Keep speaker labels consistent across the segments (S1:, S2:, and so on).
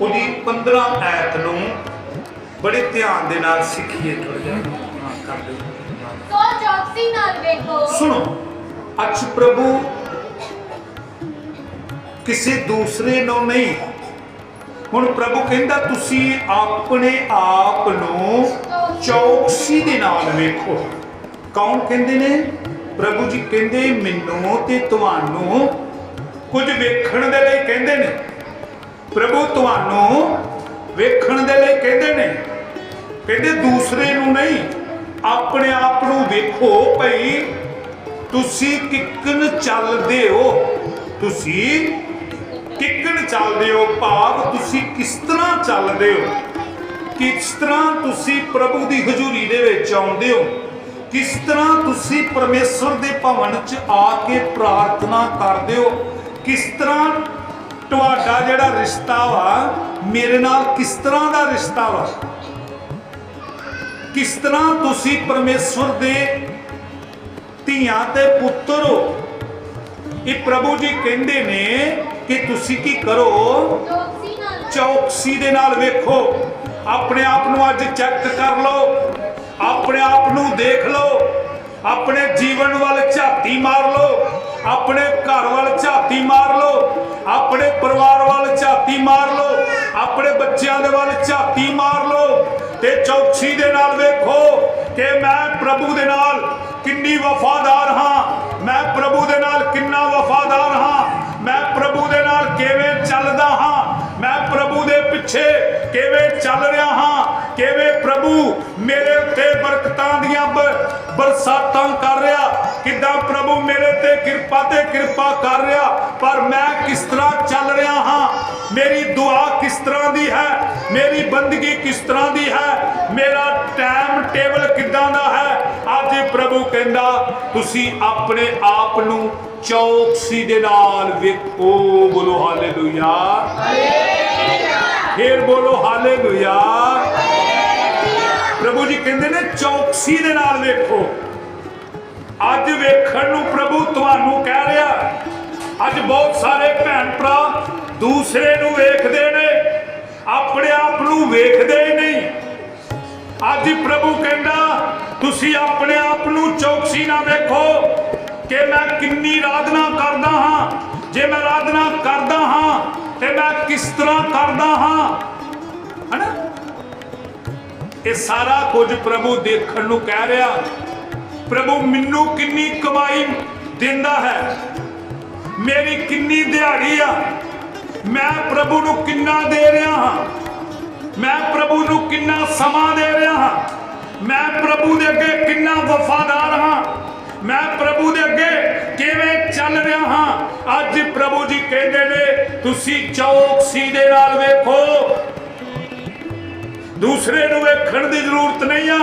S1: ਉਹਦੀ 15 ਐਤ ਨੂੰ ਬੜੇ ਧਿਆਨ ਦੇ ਨਾਲ ਸਿੱਖੀਏ ਥੋੜਾ ਜਿਹਾ।
S2: ਸੋ ਚੌਕਸੀ ਨਾਲ ਵੇਖੋ।
S1: ਸੁਣੋ ਅੱਜ ਪ੍ਰਭੂ ਕਿਸੇ ਦੂਸਰੇ ਨੂੰ ਨਹੀਂ। ਹੁਣ ਪ੍ਰਭੂ ਕਹਿੰਦਾ ਤੁਸੀਂ ਆਪਣੇ ਆਪ ਨੂੰ ਚੌਕਸੀ ਦੇ ਨਾਲ ਵੇਖੋ। ਕੌਣ ਕਹਿੰਦੇ ਨੇ? ਪ੍ਰਭੂ ਜੀ ਕਹਿੰਦੇ ਮੈਨੂੰ ਤੇ ਤੁਹਾਨੂੰ ਕੁਝ ਵੇਖਣ ਦੇ ਲਈ ਕਹਿੰਦੇ ਨੇ। ਪ੍ਰਭੂ ਤੁਹਾਨੂੰ ਵੇਖਣ ਦੇ ਲਈ ਕਹਿੰਦੇ ਨੇ, ਕਹਿੰਦੇ ਦੂਸਰੇ ਨੂੰ ਨਹੀਂ, ਆਪਣੇ ਆਪ ਨੂੰ ਵੇਖੋ ਭਈ ਤੁਸੀਂ ਕਿੱਕਣ ਚੱਲਦੇ ਹੋ। ਤੁਸੀਂ ਕਿੱਕਣ ਚੱਲਦੇ ਹੋ, ਭਾਵ ਤੁਸੀਂ ਕਿਸ ਤਰ੍ਹਾਂ ਚੱਲਦੇ ਹੋ? ਕਿਸ ਤਰ੍ਹਾਂ ਤੁਸੀਂ ਪ੍ਰਭੂ ਦੀ ਹਜ਼ੂਰੀ ਦੇ ਵਿੱਚ ਆਉਂਦੇ ਹੋ? ਕਿਸ ਤਰ੍ਹਾਂ ਤੁਸੀਂ ਪਰਮੇਸ਼ਰ ਦੇ ਭਵਨ 'ਚ ਆ ਕੇ ਪ੍ਰਾਰਥਨਾ ਕਰਦੇ ਹੋ? ਕਿਸ ਤਰ੍ਹਾਂ ਤੁਹਾਡਾ ਜਿਹੜਾ ਰਿਸ਼ਤਾ ਵਾ, ਮੇਰੇ ਨਾਲ ਕਿਸ ਤਰ੍ਹਾਂ ਦਾ ਰਿਸ਼ਤਾ ਵਾ? ਕਿਸ ਤਰ੍ਹਾਂ ਤੁਸੀਂ ਪਰਮੇਸ਼ਵਰ ਦੇ ਧੀਆਂ ਤੇ ਪੁੱਤਰ ਹੋ? ਇਹ ਪ੍ਰਭੂ ਜੀ ਕਹਿੰਦੇ ਨੇ ਕਿ ਤੁਸੀਂ ਕੀ ਕਰੋ?
S2: ਚੌਕਸੀ
S1: ਚੌਕਸੀ ਦੇ ਨਾਲ ਵੇਖੋ। ਆਪਣੇ ਆਪ ਨੂੰ ਅੱਜ ਚੈੱਕ ਕਰ ਲਓ। ਆਪਣੇ ਆਪ ਨੂੰ ਦੇਖ ਲਓ। ਆਪਣੇ ਜੀਵਨ ਵੱਲ ਝਾਤੀ ਮਾਰ ਲਓ। ਆਪਣੇ ਘਰ ਵੱਲ ਝਾਤੀ ਮਾਰ ਲਓ, ਆਪਣੇ ਪਰਿਵਾਰ ਵੱਲ ਝਾਤੀ ਮਾਰ ਲਓ, ਆਪਣੇ ਬੱਚਿਆਂ ਦੇ ਵੱਲ ਝਾਤੀ ਮਾਰ ਲਓ ਤੇ ਚੌਕਸੀ ਦੇ ਨਾਲ ਵੇਖੋ ਕਿ ਮੈਂ ਪ੍ਰਭੂ ਦੇ ਨਾਲ ਕਿੰਨੀ ਵਫਾਦਾਰ ਹਾਂ, ਮੈਂ ਪ੍ਰਭੂ ਦੇ ਨਾਲ ਕਿੰਨਾ ਵਫਾਦਾਰ ਹਾਂ, ਮੈਂ ਪ੍ਰਭੂ ਦੇ ਨਾਲ ਕਿਵੇਂ ਚੱਲਦਾ ਹਾਂ, ਮੈਂ ਪ੍ਰਭੂ ਦੇ ਪਿੱਛੇ ਕਿਵੇਂ ਚੱਲ ਰਿਹਾ ਹਾਂ ਕਿਵੇਂ ਪ੍ਰਭੂ ਮੇਰੇ ਉੱਤੇ ਬਰਕਤਾਂ ਦੀਆਂ ਬਰਸਾਤਾਂ ਕਰ ਰਿਹਾ? ਕਿੱਦਾਂ ਪ੍ਰਭੂ ਮੇਰੇ ਤੇ ਕਿਰਪਾ ਤੇ ਕਿਰਪਾ ਕਰ ਰਿਹਾ? ਪਰ ਮੈਂ ਕਿਸ ਤਰ੍ਹਾਂ ਚੱਲ ਰਿਹਾ ਹਾਂ? ਮੇਰੀ ਦੁਆ ਕਿਸ ਤਰ੍ਹਾਂ ਦੀ ਹੈ? ਮੇਰੀ ਬੰਦਗੀ ਕਿਸ ਤਰ੍ਹਾਂ ਦੀ ਹੈ? ਮੇਰਾ ਟਾਈਮ ਟੇਬਲ ਕਿੱਦਾਂ ਦਾ ਹੈ? ਅੱਜ ਪ੍ਰਭੂ ਕਹਿੰਦਾ ਤੁਸੀਂ ਆਪਣੇ ਆਪ ਨੂੰ ਚੌਕਸੀ ਦੇ ਨਾਲ ਵੇਖੋ। ਬੋਲੋ ਹਾਲੇਲੂਇਆ ਫੇਰ ਬੋਲੋ ਹਾਲੇਲੂਇਆ ਪ੍ਰਭੂ ਜੀ ਕਹਿੰਦੇ ਨੇ ਚੌਕਸੀ ਦੇ ਨਾਲ ਵੇਖੋ। ਅੱਜ ਵੇਖਣ ਨੂੰ ਪ੍ਰਭੂ ਤੁਹਾਨੂੰ ਕਹਿ ਰਿਹਾ, ਅੱਜ ਬਹੁਤ ਸਾਰੇ ਭੈਣ ਭਰਾ ਦੂਸਰੇ ਨੂੰ ਵੇਖਦੇ ਨੇ, ਆਪਣੇ ਆਪ ਨੂੰ ਵੇਖਦੇ ਹੀ ਨਹੀਂ। ਅੱਜ ਪ੍ਰਭੂ ਕਹਿੰਦਾ, ਤੁਸੀਂ ਆਪਣੇ ਆਪ ਨੂੰ ਚੌਕਸੀ ਨਾਲ ਵੇਖੋ ਕਿ ਮੈਂ ਕਿੰਨੀ ਆਰਾਧਨਾ ਕਰਦਾ ਹਾਂ। ਜੇ ਮੈਂ ਆਰਾਧਨਾ ਕਰਦਾ ਹਾਂ, ਤੇ ਮੈਂ ਕਿਸ ਤਰ੍ਹਾਂ ਕਰਦਾ ਹਾਂ? ਇਹ ਸਾਰਾ ਕੁਝ ਪ੍ਰਭੂ ਦੇਖਣ ਨੂੰ ਕਹਿ ਰਿਹਾ। ਪ੍ਰਭੂ, ਮੈਨੂੰ ਕਿੰਨੀ ਕਮਾਈ ਦਿੰਦਾ ਹੈ? ਮੇਰੀ ਕਿੰਨੀ ਦਿਹਾੜੀ ਆ? ਮੈਂ ਪ੍ਰਭੂ ਨੂੰ ਕਿੰਨਾ ਦੇ ਰਿਹਾ ਹਾਂ? ਮੈਂ ਪ੍ਰਭੂ ਨੂੰ ਕਿੰਨਾ ਸਮਾਂ ਦੇ ਰਿਹਾ ਹਾਂ? ਮੈਂ ਪ੍ਰਭੂ ਦੇ ਅੱਗੇ ਕਿੰਨਾ ਵਫਾਦਾਰ ਹਾਂ? ਮੈਂ ਪ੍ਰਭੂ ਦੇ ਅੱਗੇ ਕਿਵੇਂ ਚੱਲ ਰਿਹਾ ਹਾਂ? ਅੱਜ ਪ੍ਰਭੂ ਜੀ ਕਹਿੰਦੇ ਨੇ, ਤੁਸੀਂ ਚੌਕਸੀ ਦੇ ਨਾਲ ਵੇਖੋ ਦੂਸਰੇ ਨੂੰ ਵੇਖਣ ਦੀ ਜ਼ਰੂਰਤ ਨਹੀਂ ਆ।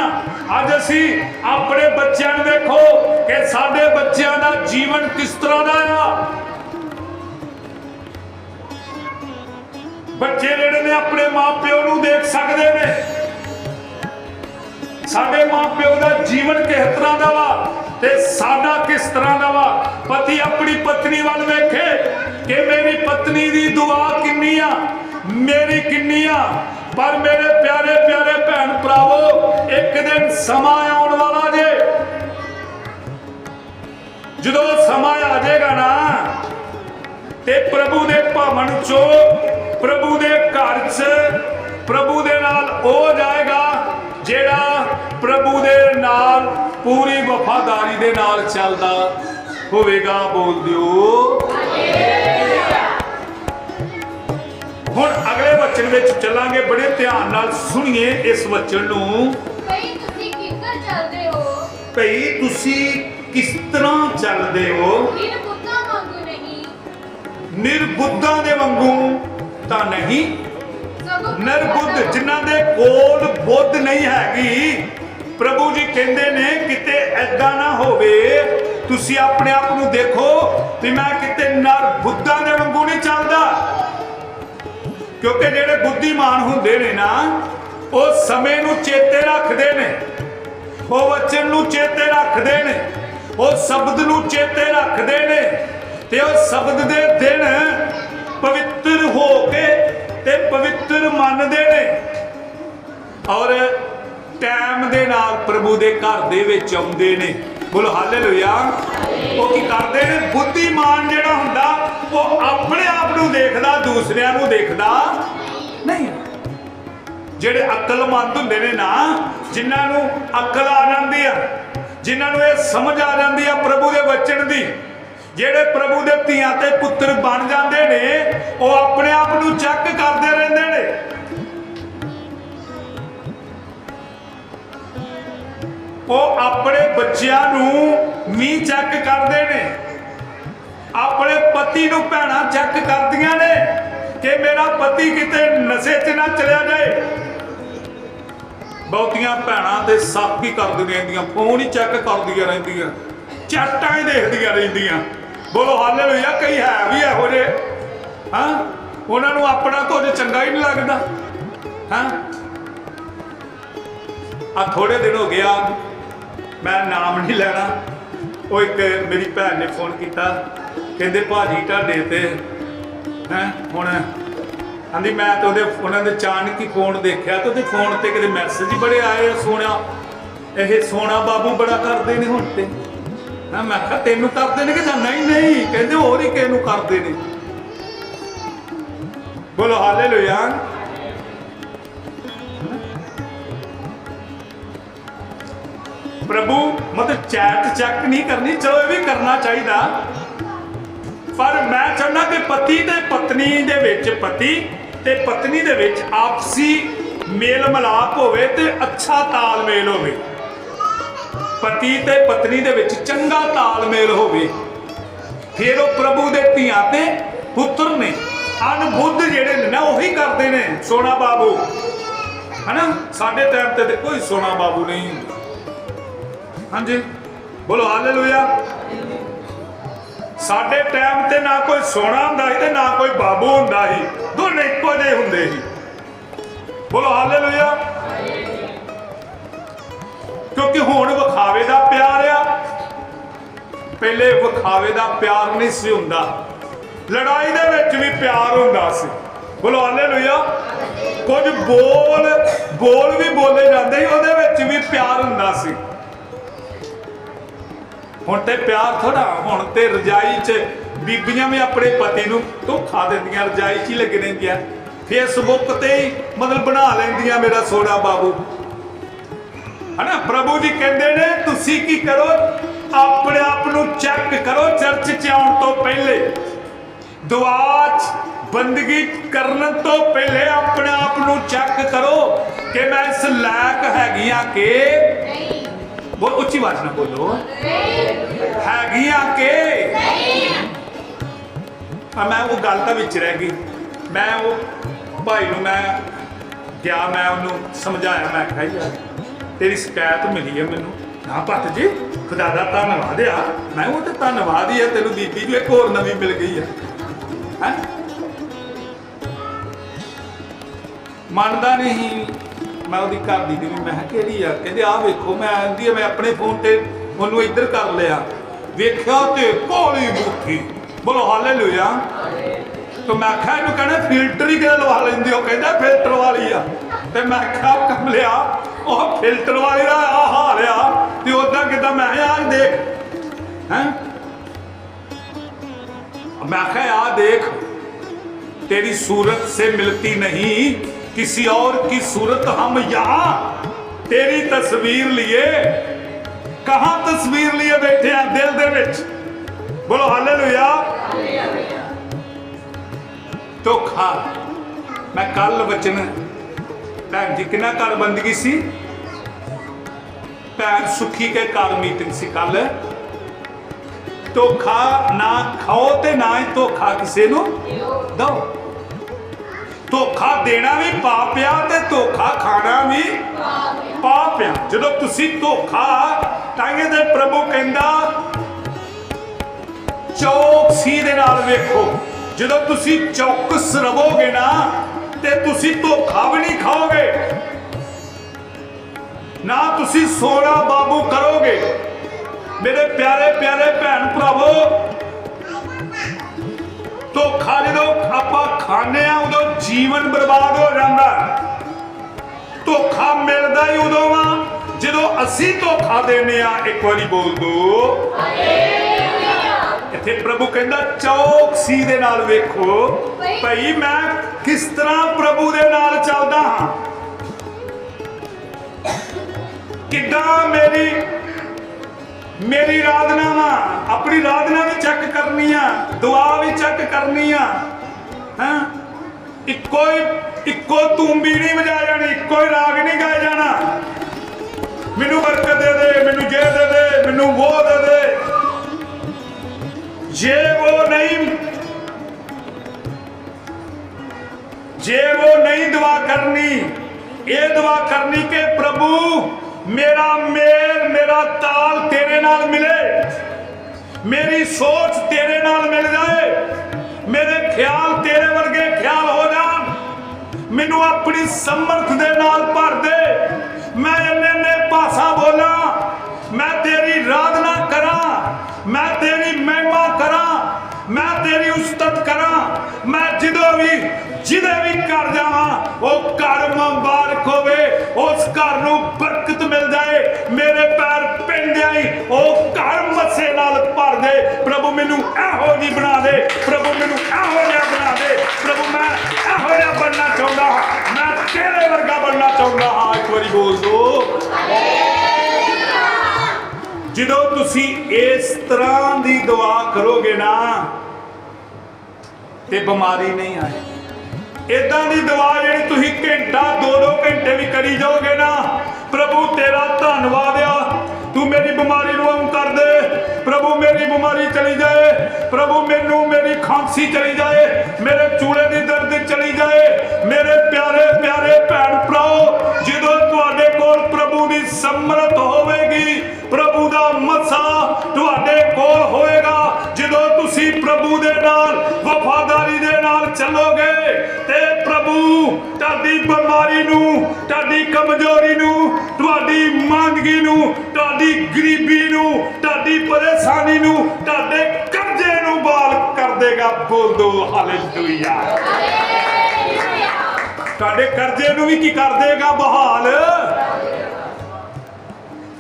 S1: ਅੱਜ ਅਸੀਂ ਆਪਣੇ ਬੱਚਿਆਂ ਨੂੰ ਵੇਖੋ ਕਿ ਸਾਡੇ ਬੱਚਿਆਂ ਦਾ ਜੀਵਨ ਕਿਸ ਤਰ੍ਹਾਂ ਦਾ ਆ। ਬੱਚੇ ਜਿਹੜੇ ਨੇ ਆਪਣੇ ਮਾਪਿਓ ਨੂੰ ਦੇਖ ਸਕਦੇ ਨੇ। ਸਾਡੇ ਮਾਪਿਓ ਦਾ ਜੀਵਨ ਕਿਸ ਤਰ੍ਹਾਂ ਦਾ ਵਾ ਤੇ ਸਾਡਾ ਕਿਸ ਤਰ੍ਹਾਂ ਦਾ ਵਾ? ਪਤੀ ਆਪਣੀ ਪਤਨੀ ਵੱਲ ਵੇਖੇ ਕਿ ਮੇਰੀ ਪਤਨੀ ਦੀ ਦੁਆ ਕਿੰਨੀ ਆ, ਮੇਰੀ ਕਿੰਨੀ ਆ। ਪਰ ਮੇਰੇ ਪਿਆਰੇ ਪਿਆਰੇ ਭੈਣ ਭਰਾਵੋ ਇੱਕ ਦਿਨ ਸਮਾਂ ਆਉਣ ਵਾਲਾ ਜੇ। ਜਦੋਂ ਸਮਾਂ ਆ ਜਾਏਗਾ ਨਾ ਤੇ ਪ੍ਰਭੂ ਦੇ ਭਵਨ ਚੋਂ ਪ੍ਰਭੂ ਦੇ ਘਰ 'ਚ ਪ੍ਰਭੂ ਦੇ ਨਾਲ ਉਹ ਜਾਏਗਾ ਜਿਹੜਾ ਪ੍ਰਭੂ ਦੇ ਨਾਲ ਪੂਰੀ ਵਫਾਦਾਰੀ ਦੇ ਨਾਲ ਚੱਲਦਾ ਹੋਵੇਗਾ। ਬੋਲ ਦਿਓ। ਹੁਣ ਅਗਲੇ ਵਚਨ ਵਿੱਚ ਚੱਲਾਂਗੇ ਬੜੇ ਧਿਆਨ ਨਾਲ ਸੁਣੀਏ ਇਸ ਵਚਨ ਨੂੰ।
S2: ਕਈ ਤੁਸੀਂ ਕਿੱਧਰ ਚੱਲਦੇ ਹੋ?
S1: ਭਈ ਤੁਸੀਂ ਕਿਸ ਤਰ੍ਹਾਂ ਚੱਲਦੇ ਹੋ?
S2: ਪੁੱਤਾਂ ਵਾਂਗੂ ਨਹੀਂ।
S1: ਨਿਰਬੁੱਧਾਂ ਦੇ ਵਾਂਗੂ ਤਾਂ ਨਹੀਂ।
S2: ਸਗੋਂ
S1: ਨਿਰਬੁੱਧ ਜਿਨ੍ਹਾਂ ਦੇ ਕੋਲ ਬੁੱਧ ਨਹੀਂ ਹੈਗੀ ਪ੍ਰਭੂ ਜੀ ਕਹਿੰਦੇ ਨੇ ਕਿਤੇ ਐਦਾਂ ਨਾ ਹੋਵੇ। ਤੁਸੀਂ ਆਪਣੇ ਆਪ ਨੂੰ ਦੇਖੋ ਵੀ ਮੈਂ ਕਿਤੇ ਨਰ ਬੁੱਧਾਂ ਦੇ ਵਾਂਗੂ ਨਹੀਂ ਚੱਲਦਾ। ਕਿਉਂਕਿ ਜਿਹੜੇ ਬੁੱਧੀਮਾਨ ਹੁੰਦੇ ਨੇ ਨਾ, ਉਹ ਸਮੇਂ ਨੂੰ ਚੇਤੇ ਰੱਖਦੇ ਨੇ। ਉਹ ਵਚਨ ਨੂੰ ਚੇਤੇ ਰੱਖਦੇ ਨੇ। ਉਹ ਸ਼ਬਦ ਨੂੰ ਚੇਤੇ ਰੱਖਦੇ ਨੇ। ਤੇ ਉਹ ਸ਼ਬਦ ਦੇ ਦਿਨ ਪਵਿੱਤਰ ਹੋ ਕੇ ਤੇ ਪਵਿੱਤਰ ਮੰਨਦੇ ਨੇ। ਔਰ ਟਾਈਮ ਦੇ ਨਾਲ ਪ੍ਰਭੂ ਦੇ ਘਰ ਦੇ ਵਿੱਚ ਆਉਂਦੇ ਨੇ। ਬੋਲੋ, ਹਾਲੇਲੂਇਆ। ਉਹ ਕੀ ਕਰਦੇ ਨੇ? ਬੁੱਧੀਮਾਨ ਜਿਹੜਾ ਹੁੰਦਾ, ਉਹ ਆਪਣੇ ਆਪ ਨੂੰ ਦੇਖਦਾ, ਦੂਸਰਿਆਂ ਨੂੰ ਦੇਖਦਾ ਨਹੀਂ। ਜਿਹੜੇ ਅਕਲਮੰਦ ਹੁੰਦੇ ਨੇ ਨਾ, ਜਿਨ੍ਹਾਂ ਨੂੰ ਅਕਲ ਆ ਜਾਂਦੀ ਆ, ਜਿਨ੍ਹਾਂ ਨੂੰ ਇਹ ਸਮਝ ਆ ਜਾਂਦੀ ਆ ਪ੍ਰਭੂ ਦੇ ਵਚਨ ਦੀ, ਜਿਹੜੇ ਪ੍ਰਭੂ ਦੇ ਧੀਆਂ ਤੇ ਪੁੱਤਰ ਬਣ ਜਾਂਦੇ ਨੇ, ਉਹ ਆਪਣੇ ਆਪ ਨੂੰ ਚੈੱਕ ਕਰਦੇ ਰਹਿੰਦੇ ਨੇ। ਉਹ ਆਪਣੇ ਬੱਚਿਆਂ ਨੂੰ ਵੀ ਚੈੱਕ ਕਰਦੇ ਨੇ। ਆਪਣੇ ਪਤੀ ਨੂੰ ਭੈਣਾਂ ਚੈੱਕ ਕਰਦੀਆਂ ਨੇ ਕਿ ਮੇਰਾ ਪਤੀ ਕਿਤੇ ਨਸ਼ੇ 'ਚ ਨਾ ਚਲਿਆ ਜਾਏ। ਬਹੁਤੀਆਂ ਭੈਣਾਂ ਤੇ ਸੱਪ ਹੀ ਕਰਦੀਆਂ ਰਹਿੰਦੀਆਂ, ਫੋਨ ਹੀ ਚੈੱਕ ਕਰਦੀਆਂ ਰਹਿੰਦੀਆਂ, ਚੈਟਾਂ ਹੀ ਦੇਖਦੀਆਂ ਰਹਿੰਦੀਆਂ। ਬੋਲੋ, ਹਾਲੇ ਹਾਲੇਲੂਇਆ ਕਈ ਹੈ ਵੀ ਇਹੋ ਜਿਹੇ। ਹਾਂ? ਉਹਨਾਂ ਨੂੰ ਆਪਣਾ ਕੁਝ ਚੰਗਾ ਹੀ ਨਹੀਂ ਲੱਗਦਾ। ਹਾਂ? ਆ ਥੋੜੇ ਦਿਨ ਹੋ ਗਿਆ ਮੈਂ ਨਾਮ ਨਹੀਂ ਲੈਣਾ। ਉਹ ਇੱਕ ਮੇਰੀ ਭੈਣ ਨੇ ਫੋਨ ਕੀਤਾ ਕਹਿੰਦੇ ਭਾਜੀ ਤੁਹਾਡੇ ਤੇ ਹੈ ਹੁਣ ਆਂਦੀ ਮੈਂ ਤੇ ਉਹਦੇ ਉਹਨਾਂ ਦੇ ਅਚਾਨਕ ਹੀ ਫੋਨ ਦੇਖਿਆ ਤੇ ਉਹਦੇ ਫੋਨ ਤੇ ਕਿਤੇ ਮੈਸੇਜ ਹੀ ਬੜੇ ਆਏ ਆ, ਸੋਹਣਾ। ਇਹ ਸੋਨਾ ਬਾਬੂ ਬੜਾ ਕਰਦੇ ਨੇ ਹੁਣ ਤੇ। ਹਾਂ ਮੈਂ ਕਿਹਾ ਤੈਨੂੰ ਕਰਦੇ ਨੇ ਕਿ ਜਾਂ ਨਹੀਂ? ਨਹੀਂ ਕਹਿੰਦੇ ਹੋਰ ਹੀ ਕਿਸੇ ਨੂੰ ਕਰਦੇ ਨੇ। ਬੋਲੋ ਹਾਲੇਲੂਇਆ। ਚੈਟ ਚੈੱਕ ਨਹੀਂ ਕਰਨੀ, ਚਲੋ ਇਹ ਵੀ ਕਰਨਾ ਚਾਹੀਦਾ। ਪਰ ਮੈਂ ਚਾਹੁੰਦਾ ਕਿ ਪਤੀ ਤੇ ਪਤਨੀ ਦੇ ਵਿੱਚ ਪਤੀ ਤੇ ਪਤਨੀ ਦੇ ਵਿੱਚ ਆਪਸੀ ਮੇਲ ਮਿਲਾਪ ਹੋਵੇ ਤੇ ਅੱਛਾ ਤਾਲਮੇਲ ਹੋਵੇ। ਪਤੀ ਤੇ ਪਤਨੀ ਦੇ ਵਿੱਚ ਚੰਗਾ ਤਾਲਮੇਲ ਹੋਵੇ। ਫਿਰ ਉਹ ਪ੍ਰਭੂ ਦੇ ਧੀਆਂ ਤੇ ਪੁੱਤਰ ਨੇ ਅਨਬੁੱਧ ਜਿਹੜੇ ਨੇ ਨਾ, ਉਹੀ ਕਰਦੇ ਨੇ, ਸੋਨਾ ਬਾਬੂ। ਹਨਾ? ਸਾਡੇ ਟਾਈਮ ਤੇ ਕੋਈ ਸੋਨਾ ਬਾਬੂ ਨਹੀਂ ਹੁੰਦਾ। ਹਾਂਜੀ? ਬੋਲੋ, ਹਾਲੇਲੂਇਆ। ਸਾਡੇ ਟਾਈਮ ਤੇ ਨਾ ਕੋਈ ਸੋਨਾ ਹੁੰਦਾ ਸੀ ਤੇ ਨਾ ਕੋਈ ਬਾਬੂ ਹੁੰਦਾ ਸੀ। ਦੋਨੇ ਇੱਕੋ ਜਿਹੇ ਹੁੰਦੇ ਸੀ। ਬੋਲੋ, ਹਾਲੇਲੂਇਆ। ਕਿਉਂਕਿ ਹੁਣ ਵਿਖਾਵੇ ਦਾ ਪਿਆਰ ਆ। ਪਹਿਲੇ ਵਿਖਾਵੇ ਦਾ ਪਿਆਰ ਨਹੀਂ ਸੀ ਹੁੰਦਾ। ਲੜਾਈ ਦੇ ਵਿੱਚ ਵੀ ਪਿਆਰ ਹੁੰਦਾ ਸੀ। ਬੋਲੋ, ਹਾਲੇਲੂਇਆ। ਕੁਝ ਬੋਲ ਬੋਲ ਵੀ ਬੋਲੇ ਜਾਂਦੇ ਸੀ, ਉਹਦੇ ਵਿੱਚ ਵੀ ਪਿਆਰ ਹੁੰਦਾ ਸੀ। ਹੁਣ ਤੇ ਪਿਆਰ ਥੋੜਾ ਹੁਣ ਤੇ ਰਜਾਈ 'ਚ ਬੀਬੀਆਂ ਵੀ ਆਪਣੇ ਪਤੀ ਨੂੰ ਧੋਖਾ ਦਿੰਦੀਆਂ, ਰਜਾਈ 'ਚ ਹੀ ਲੱਗ ਰਹਿੰਦੀਆਂ। ਫੇਸਬੁੱਕ ਤੇ ਮਤਲਬ ਬਣਾ ਲੈਂਦੀਆਂ ਮੇਰਾ ਸੋਨਾ ਬਾਬੂ। ਹਨਾ, ਪ੍ਰਭੂ ਜੀ ਕਹਿੰਦੇ ਨੇ, ਤੁਸੀਂ ਕੀ ਕਰੋ? ਆਪਣੇ ਆਪ ਨੂੰ ਚੈੱਕ ਕਰੋ ਚਰਚ 'ਚ ਆਉਣ ਤੋਂ ਪਹਿਲੇ। ਦੁਆ 'ਚ ਬੰਦਗੀ ਕਰਨ ਤੋਂ ਪਹਿਲੇ ਆਪਣੇ ਆਪ ਨੂੰ ਚੈੱਕ ਕਰੋ ਕਿ ਮੈਂ ਇਸ ਲਾਇਕ ਹੈਗੀ ਆ ਕਿ
S2: ਨਹੀਂ
S1: ਬਹੁਤ ਉੱਚੀ ਆਵਾਜ਼ ਨਾਲ ਬੋਲੋ।
S2: ਨਹੀਂ
S1: ਹੈਗੀਆਂ ਕਿ?
S2: ਨਹੀਂ
S1: ਆ ਮੈਂ ਉਹ ਗੱਲ ਤਾਂ ਵਿੱਚ ਰਹਿ ਗਈ। ਮੈਂ ਉਹ ਭਾਈ ਨੂੰ ਮੈਂ ਗਿਆ ਮੈਂ ਉਹਨੂੰ ਸਮਝਾਇਆ, ਮੈਂ ਕਿਹਾ, ਯਾਰ, ਤੇਰੀ ਸ਼ਿਕਾਇਤ ਮਿਲੀ ਹੈ ਮੈਨੂੰ। ਨਾ ਪੱਤ ਜੀ, ਖੁਦਾ ਦਾ ਧੰਨਵਾਦ ਆ। ਮੈਂ ਉਹ ਤੇ ਧੰਨਵਾਦ ਹੀ ਆ, ਤੈਨੂੰ ਬੀਬੀ ਜੋ ਇੱਕ ਹੋਰ ਨਵੀਂ ਮਿਲ ਗਈ ਆ। ਹੈ? ਮੰਨਦਾ ਨਹੀਂ ਮੈਂ ਉਹਦੀ ਘਰ ਦੀ ਜਿਹੜੀ, ਮੈਂ ਕਿਹੜੀ ਆ? ਕਹਿੰਦੇ ਆ ਵੇਖੋ, ਮੈਂ ਆਂਦੀ ਮੈਂ ਆਪਣੇ ਫੋਨ ਤੇ ਉਹਨੂੰ ਇੱਧਰ ਕਰ ਲਿਆ। ਵੇਖਿਆ ਤੇ ਕੋਲੀ ਮੁੱਠੀ। ਬੋਲੋ, ਹਾਲੇਲੂਇਆ। ਤੇ ਮੈਂ ਆਖਿਆ, ਇਹਨੂੰ ਕਹਿੰਦੇ ਫਿਲਟਰ ਹੀ ਕਿਹੜਾ ਲਵਾ ਲੈਂਦੇ ਹੋ? ਕਹਿੰਦਾ ਫਿਲਟਰ ਵਾਲੀ ਆ। ਤੇ ਮੈਂ ਆਖਿਆ ਕਮਲਿਆ, ਉਹ ਫਿਲਟਰ ਵਾਲੀ ਦਾ ਆ ਹਾਲ ਆ। ਤੇ ਉਦਾਂ ਕਿਦਾਂ? ਮੈਂ ਆ ਦੇਖ। ਹੈ? ਮੈਂ ਆਖਿਆ ਆ ਦੇਖ। ਤੇਰੀ ਸੂਰਤ ਸੇ ਮਿਲਤੀ ਨਹੀਂ। किसी और की सूरत हम यहां तेरी तस्वीर लिए कहां तस्वीर लिए बैठे हैं दिल दे विच बोलो हालेलुया ਧੋਖਾ ਮੈਂ ਕੱਲ ਵਚਨ ਭੈਣ ਜੀ ਕਿੰਨਾ ਘਰ ਬੰਦਗੀ ਸੀ ਭੈਣ ਸੁਖੀ ਕੇ ਘਰ ਮੀਟਿੰਗ ਸੀ ਕੱਲ ਧੋਖਾ ਨਾ ਖਾਓ ਤੇ ਨਾ ਹੀ ਧੋਖਾ ਕਿਸੇ ਨੂੰ ਦੋ ਧੋਖਾ ਦੇਣਾ ਵੀ ਪਾਪ ਆ ਤੇ ਧੋਖਾ ਖਾਣਾ ਵੀ ਪਾਪ ਆ। ਜਦੋਂ ਤੁਸੀਂ ਧੋਖਾ ਤਾਂਗੇ ਦੇ ਪ੍ਰਭੂ ਕਹਿੰਦਾ ਚੌਕਸੀ ਦੇ ਨਾਲ ਵੇਖੋ। ਜਦੋਂ ਤੁਸੀਂ ਚੌਕਸ ਰਵੋਗੇ ਨਾ, ਤੇ ਤੁਸੀਂ ਧੋਖਾ ਵੀ ਨਹੀਂ ਖਾਓਗੇ। ਨਾ ਤੁਸੀਂ ਸੋਨਾ ਬਾਬੂ ਕਰੋਗੇ। ਮੇਰੇ ਪਿਆਰੇ ਪਿਆਰੇ ਭੈਣ ਭਰਾਵੋ ਧੋਖਾ ਜਦੋਂ ਆਪਾਂ ਖਾਂਦੇ ਆ ਉਦੋਂ ਜੀਵਨ ਬਰਬਾਦ ਹੋ ਜਾਂਦਾ। ਧੋਖਾ ਮਿਲਦਾ ਹੀ ਉਦੋਂ ਆ, ਜਦੋਂ ਅਸੀਂ ਧੋਖਾ ਦਿੰਦੇ ਆ ਇੱਕ ਵਾਰੀ ਬੋਲ ਦੋ। ਇੱਥੇ ਪ੍ਰਭੂ ਕਹਿੰਦਾ ਚੌਕਸੀ ਦੇ ਨਾਲ ਵੇਖੋ। ਭਈ ਮੈਂ ਕਿਸ ਤਰ੍ਹਾਂ ਪ੍ਰਭੂ ਦੇ ਨਾਲ ਚੱਲਦਾ ਹਾਂ? ਕਿੱਦਾਂ ਮੇਰੀ ਮੇਰੀ ਰਾਧਨਾ ਆਪਣੀ ਰਾਧਨਾ ਵੀ ਚੈੱਕ ਕਰਨੀ ਆ, ਦੁਆ ਵੀ ਚੈੱਕ ਕਰਨੀ ਆ, ਹਾਂ? ਇੱਕੋ ਇੱਕੋ ਤੂੰਬੀ ਨਹੀਂ ਵਜਾ ਜਾਣੀ, ਇੱਕੋ ਹੀ ਰਾਗ ਨਹੀਂ ਗਾਇਆ ਜਾਣਾ। ਮੈਨੂੰ ਬਰਕਤ ਦੇ ਦੇ, ਮੈਨੂੰ ਜੇ ਦੇ ਦੇ, ਮੈਨੂੰ ਉਹ ਦੇ ਦੇ। ਜੇ ਉਹ ਨਹੀਂ, ਜੇ ਉਹ ਨਹੀਂ ਦੁਆ ਕਰਨੀ, ਇਹ ਦੁਆ ਕਰਨੀ ਕਿ ਪ੍ਰਭੂ ਮੇਰਾ ਮੇਲ, ਮੇਰਾ ਤਾਲ ਤੇਰੇ ਨਾਲ ਮਿਲੇ। ਮੇਰੀ ਸੋਚ ਤੇਰੇ ਨਾਲ ਮਿਲ ਜਾਏ। ਮੇਰੇ ਖਿਆਲ ਤੇਰੇ ਵਰਗੇ ਖਿਆਲ ਹੋ ਜਾਣ। ਮੈਨੂੰ ਆਪਣੀ ਸਮਰਥ ਦੇ ਨਾਲ ਭਰ ਦੇ। ਮੈਨੂੰ ਇਹੋ ਜਿਹੀ ਬਣਾ ਦੇ। ਪ੍ਰਭੂ ਮੈਨੂੰ ਇਹੋ ਜਿਹਾ ਬਣਾ ਦੇ। ਪ੍ਰਭੂ ਮੈਂ ਇਹੋ ਜਿਹਾ ਬਣਨਾ ਚਾਹੁੰਦਾ ਹਾਂ। ਮੈਂ ਤੇਰੇ ਵਰਗਾ ਬਣਨਾ ਚਾਹੁੰਦਾ ਹਾਂ। ਇੱਕ ਵਾਰੀ ਬੋਲ ਦੋ। ਜਦੋਂ ਤੁਸੀਂ ਇਸ ਤਰ੍ਹਾਂ ਦੀ ਦੁਆ ਕਰੋਗੇ ਨਾ, ਤੇ ਬਿਮਾਰੀ ਨਹੀਂ ਆਏ ਇਦਾਂ ਦੀ ਦੁਆ ਜਿਹੜੀ ਤੁਸੀਂ ਘੰਟਾ, ਦੋ ਦੋ ਘੰਟੇ ਵੀ ਕਰੀ ਜਾਓਗੇ ਨਾ, ਪ੍ਰਭੂ ਤੇਰਾ ਧੰਨਵਾਦ ਆ। ਤੂੰ ਮੇਰੀ ਬਿਮਾਰੀ ਨੂੰ ਪ੍ਰਭੂ ਮੇਰੀ ਬਿਮਾਰੀ ਚਲੀ ਜਾਏ, ਪ੍ਰਭੂ ਮੈਨੂੰ ਮੇਰੀ ਖਾਂਸੀ ਚਲੀ ਜਾਏ, ਮੇਰੇ ਚੂਲੇ ਦੀ ਦਰਦ ਚਲੀ ਜਾਏ, ਮੇਰੇ ਪਿਆਰੇ ਪਿਆਰੇ ਭੈਣ ਭਰਾਓ, ਜਦੋਂ ਤੁਹਾਡੇ ਕੋਲ ਪ੍ਰਭੂ ਦੀ ਸਮਰਥ ਹੋਵੇਗੀ, ਪ੍ਰਭੂ ਦਾ ਮਸਾ ਤੁਹਾਡੇ ਕੋਲ ਹੋਏਗਾ। ਜਦੋਂ ਤੁਸੀਂ ਪ੍ਰਭੂ ਦੇ ਨਾਲ, ਵਫਾਦਾਰੀ ਦੇ ਨਾਲ ਚੱਲੋਗੇ, ਤੇ ਪ੍ਰਭੂ ਤੁਹਾਡੀ ਬਿਮਾਰੀ ਨੂੰ, ਤੁਹਾਡੀ ਕਮਜ਼ੋਰੀ ਨੂੰ, ਤੁਹਾਡੀ ਮੰਦਗੀ ਨੂੰ, ਤੁਹਾਡੀ ਗਰੀਬੀ ਨੂੰ ਪਰੇਸ਼ਾਨੀ ਨੂੰ ਤੁਹਾਡੇ ਕਰਜ਼ੇ ਨੂੰ ਬਾਲ ਕਰ ਦੇਗਾ ਬੋਲ ਦੋ, ਹਾਲੇਲੂਇਆ। ਤੁਹਾਡੇ ਕਰਜ਼ੇ ਨੂੰ ਵੀ ਕੀ ਕਰ ਦੇਗਾ ਬਹਾਲ?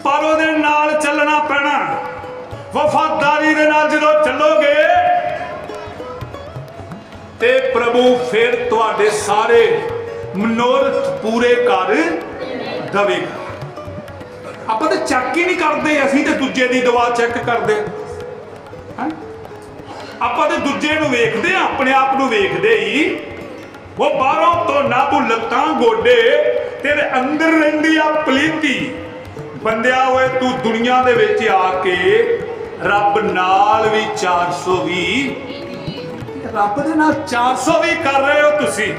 S1: ਪਰ ਉਹਦੇ ਨਾਲ ਚੱਲਣਾ ਪੈਣਾ। ਵਫਾਦਾਰੀ ਦੇ ਨਾਲ ਜਦੋਂ ਚੱਲੋਗੇ, ਤੇ ਪ੍ਰਭੂ ਫਿਰ ਤੁਹਾਡੇ ਸਾਰੇ ਮਨੋਰਥ ਪੂਰੇ ਕਰ ਦਵੇਗਾ। ਆਪਾਂ ਤਾਂ ਚੈੱਕ ਹੀ ਨਹੀਂ ਕਰਦੇ, ਅਸੀਂ ਤੇ ਦੂਜੇ ਦੀ ਦਵਾ ਚੈੱਕ ਕਰਦੇ ਹਾਂ। ਆਪਾਂ ਤੇ ਦੂਜੇ ਨੂੰ ਵੇਖਦੇ ਆ ਆਪਣੇ ਆਪ ਨੂੰ ਵੇਖਦੇ ਹੀ। ਉਹ ਬਾਹਰੋਂ ਤੋਂ ਨਾ ਤੂੰ ਲੱਤਾਂ ਗੋਡੇ, ਤੇਰੇ ਅੰਦਰ ਰਹਿੰਦੀ ਆ ਪਲੀਤੀ। ਬੰਦਿਆ ਓਏ, ਤੂੰ ਦੁਨੀਆ ਦੇ ਵਿੱਚ ਆ ਕੇ ਰੱਬ ਨਾਲ ਵੀ 420 ਰੱਬ ਦੇ ਨਾਲ 420 ਕਰ ਰਹੇ ਹੋ ਤੁਸੀਂ।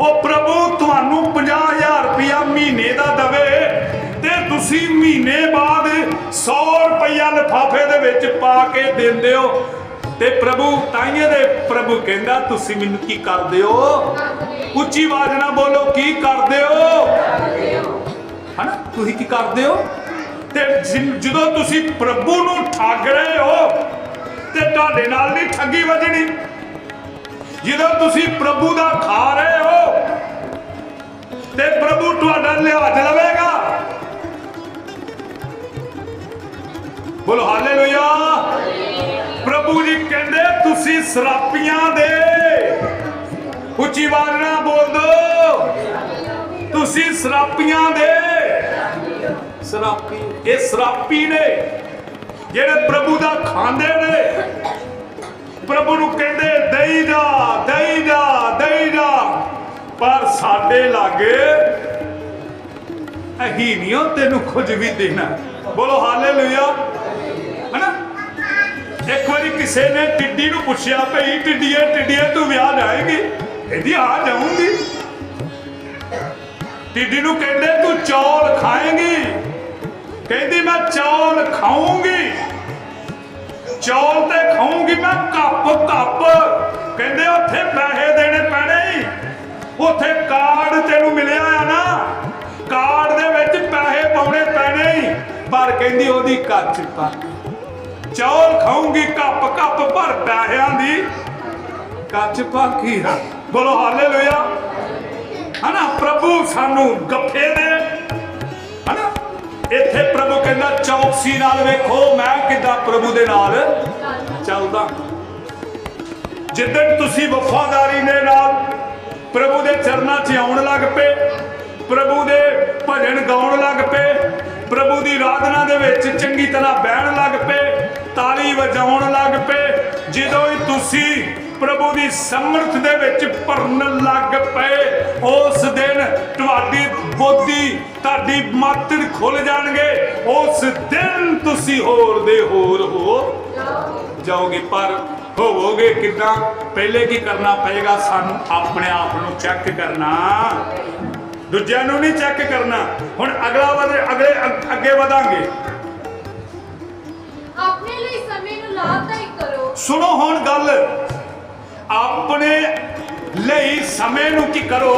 S1: ਉਹ ਪ੍ਰਭੂ ਤੁਹਾਨੂੰ 50000 ਰੁਪਇਆ ਮਹੀਨੇ ਦਾ ਦਵੇ। ਤੇ ਤੁਸੀਂ ਮਹੀਨੇ ਬਾਅਦ 100 ਰੁਪਇਆ ਲਿਫਾਫੇ ਦੇ ਵਿੱਚ ਪਾ ਕੇ ਦਿੰਦੇ ਹੋ। ਤੇ ਪ੍ਰਭੂ ਤਾਈਏ ਦੇ ਪ੍ਰਭੂ ਕਹਿੰਦਾ, ਤੁਸੀਂ ਮੈਨੂੰ ਕੀ ਕਰਦੇ ਹੋ? ਉੱਚੀ ਆਵਾਜ਼ ਨਾਲ ਬੋਲੋ, ਕੀ ਕਰਦੇ ਹੋ? ਹਨਾ? ਤੁਸੀਂ ਕੀ ਕਰਦੇ ਹੋ? ਤੇ ਜਦੋਂ ਤੁਸੀਂ ਪ੍ਰਭੂ ਨੂੰ ਠੱਗ ਰਹੇ ਹੋ, ਤੇ ਤੁਹਾਡੇ ਨਾਲ ਨਹੀਂ ਠੱਗੀ ਵੱਜਣੀ। ਜਦੋਂ ਤੁਸੀਂ ਪ੍ਰਭੂ ਦਾ ਖਾ ਰਹੇ ਹੋ, ਤੇ ਪ੍ਰਭੂ ਤੁਹਾਡਾ ਲਿਹਾਜ਼ ਲਵੇਗਾ। ਬੋਲੋ ਹਾਲੇਲੂਇਆ। ਪ੍ਰਭੂ ਜੀ ਕਹਿੰਦੇ ਤੁਸੀਂ ਸਰਾਪੀਆਂ ਦੇ। ਉੱਚੀ ਆਵਾਜ਼ ਨਾਲ ਬੋਲ ਦੋ। ਤੁਸੀਂ ਸਰਾਪੀਆਂ ਦੇ। ਸਰਾਪੀ, ਇਹ ਸਰਾਪੀ ਨੇ ਜਿਹੜੇ ਪ੍ਰਭੂ ਦਾ ਖਾਂਦੇ ਨੇ। ਪ੍ਰਭੂ ਨੂੰ ਕਹਿੰਦੇ, ਦਈ ਜਾ ਦਈ ਜਾ ਦਈ ਜਾ। ਪਰ ਸਾਡੇ ਲਾਗੇ ਅਹੀ ਨਹੀਂ ਉਹ ਤੈਨੂੰ ਕੁਝ ਵੀ ਦੇਣਾ। ਬੋਲੋ ਹਾਲੇਲੂਇਆ। ਹਨਾ ਇੱਕ ਵਾਰੀ ਕਿਸੇ ਨੇ ਟਿੱਡੀ ਨੂੰ ਪੁੱਛਿਆ ਭਈ, ਟਿੱਡੀਏ ਟਿੱਡੀਏ, ਤੂੰ ਵਿਆਹ ਜਾਏਗੀ? ਕਹਿੰਦੀ ਆ ਜਾਊਂਗੀ। ਟਿੱਡੀ ਨੂੰ ਕਹਿੰਦੇ, ਤੂੰ ਚੌਲ ਖਾਏਂਗੀ? ਕਹਿੰਦੀ, ਮੈਂ ਚੌਲ ਖਾਊਂਗੀ। ਚੌਲ ਤੇ ਖਾਊਂਗੀ ਮੈਂ ਕੱਪ ਕੱਪ। ਕਹਿੰਦੇ, ਉੱਥੇ ਪੈਸੇ ਦੇਣੇ ਪੈਣੇ ਉੱਥੇ ਕਾਰਡ ਤੈਨੂੰ ਮਿਲਿਆ ਆ ਨਾ। ਕਾਰਡ ਦੇ ਵਿੱਚ ਪੈਸੇ ਪਾਉਣੇ ਪੈਣੇ ਪਰ ਕਹਿੰਦੀ, ਉਹਦੀ ਕੱਚ ਪਾ ਚੌਲ ਖਾਊਂਗੀ, ਕੱਪ ਕੱਪ ਭਰ ਪੈਸਿਆਂ ਦੀ। ਕੱਚ ਪਾਕੀ ਰਾ ਬੋਲੋ ਹਾਲੇਲੂਇਆ। ਹਨਾ, ਪ੍ਰਭੂ ਸਾਨੂੰ ਗੱਫੇ ਦੇ। ਹਨਾ, ਇੱਥੇ ਪ੍ਰਭੂ ਕਹਿੰਦਾ, ਚੌਕਸੀ ਨਾਲ ਵੇਖੋ, ਮੈਂ ਕਿੱਦਾਂ ਪ੍ਰਭੂ ਦੇ ਨਾਲ ਚੱਲਦਾ। ਜਿੱਦਣ ਤੁਸੀਂ ਵਫਾਦਾਰੀ ਦੇ ਨਾਲ ਪ੍ਰਭੂ ਦੇ ਚਰਨਾਂ 'ਚ ਆਉਣ ਲੱਗ ਪਏ, ਪ੍ਰਭੂ ਦੇ ਭਜਨ ਗਾਉਣ ਲੱਗ ਪਏ, ਪ੍ਰਭੂ ਦੀ ਆਰਾਧਨਾ ਦੇ ਵਿੱਚ ਚੰਗੀ ਤਰ੍ਹਾਂ ਬਹਿਣ ਲੱਗ ਪਏ ਤਾਲੀ ਵਜਾਉਣ ਲੱਗ ਪਏ। ਜਦੋਂ ਹੀ ਤੁਸੀਂ ਪ੍ਰਭੂ ਦੀ ਸਮਰਥ ਦੇ ਵਿੱਚ ਭਰਨ ਲੱਗ ਪਏ, ਉਸ ਦਿਨ ਤੁਹਾਡੀ ਬੁੱਧੀ, ਤੁਹਾਡੀ ਮਾਤੜ ਖੁੱਲ ਜਾਣਗੇ। ਉਸ ਦਿਨ ਤੁਸੀਂ ਹੋਰ ਦੇ ਹੋਰ ਹੋ ਜਾਓਗੇ। ਪਰ ਹੋਵੋਗੇ ਕਿਦਾਂ? ਪਹਿਲੇ ਕੀ ਕਰਨਾ ਪਏਗਾ? ਸਾਨੂੰ ਆਪਣੇ ਆਪ ਨੂੰ ਚੈੱਕ ਕਰਨਾ। ਦੂਜਿਆਂ ਨੂੰ ਨਹੀਂ ਚੈੱਕ ਕਰਨਾ। ਹੁਣ ਅਗਲਾ ਵਧੇ, ਅਗਲੇ ਅੱਗੇ ਵਧਾਂਗੇ। ਸੁਣੋ ਹੁਣ ਗੱਲ। ਆਪਣੇ ਲਈ ਸਮੇਂ ਨੂੰ ਕੀ ਕਰੋ।